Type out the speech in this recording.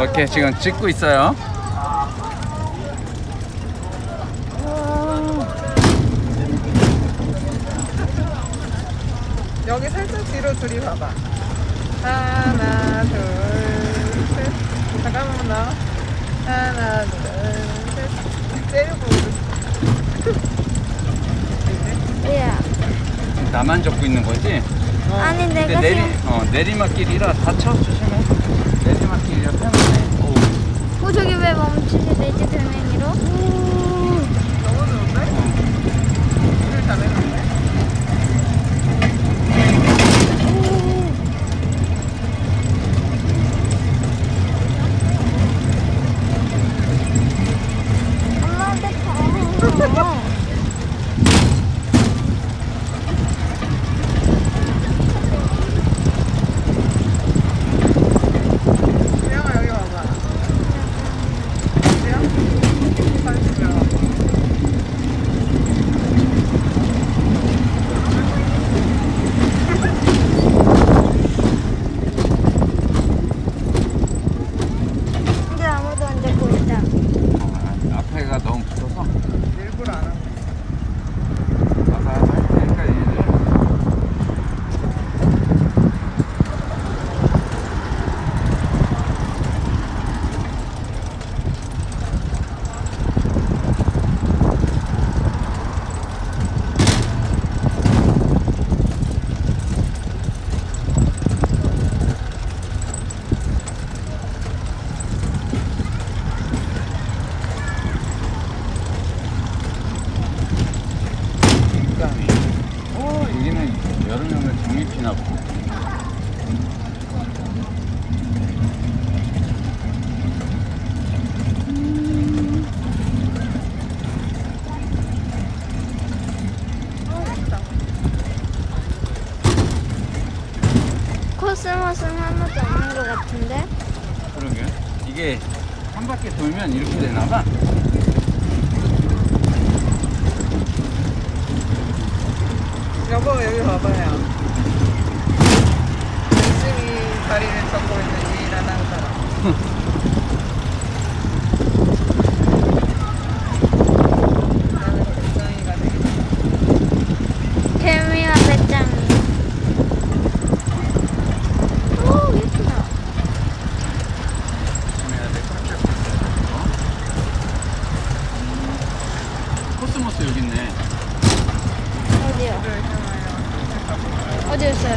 오케이 지금 찍고 있어요. 여기 살짝 뒤로 둘이 봐봐. 하나, 둘, 셋. 잠깐만 나. 하나, 둘, 셋. 째려보고 야. 나만 적고 있는 거지? 아니 근데 내가 내리 어 내리막길이라 다쳐 조심해. 내리막길이라 편하네. 오. 어 저기 왜 멈추지 돼지 들맹이로? 엄마한테 가. 수영아 여기 봐봐. 수영? 사진 찍으러 가. 이제 아무도 안 잡고 있다. 어, 앞에가 너무 붙어서 일부러 안 하고. 아까 할 테니까 얘들. 식감이. 어, 여기는 피나 보네. 코스모스는 하나도 없는 것 같은데? 그러게. 이게 한 바퀴 돌면 이렇게 되나 봐. 여보 여기 봐봐요. rin sa point na hihina ng sarap. 여기 있 네. 어디 요? 어디였어 요?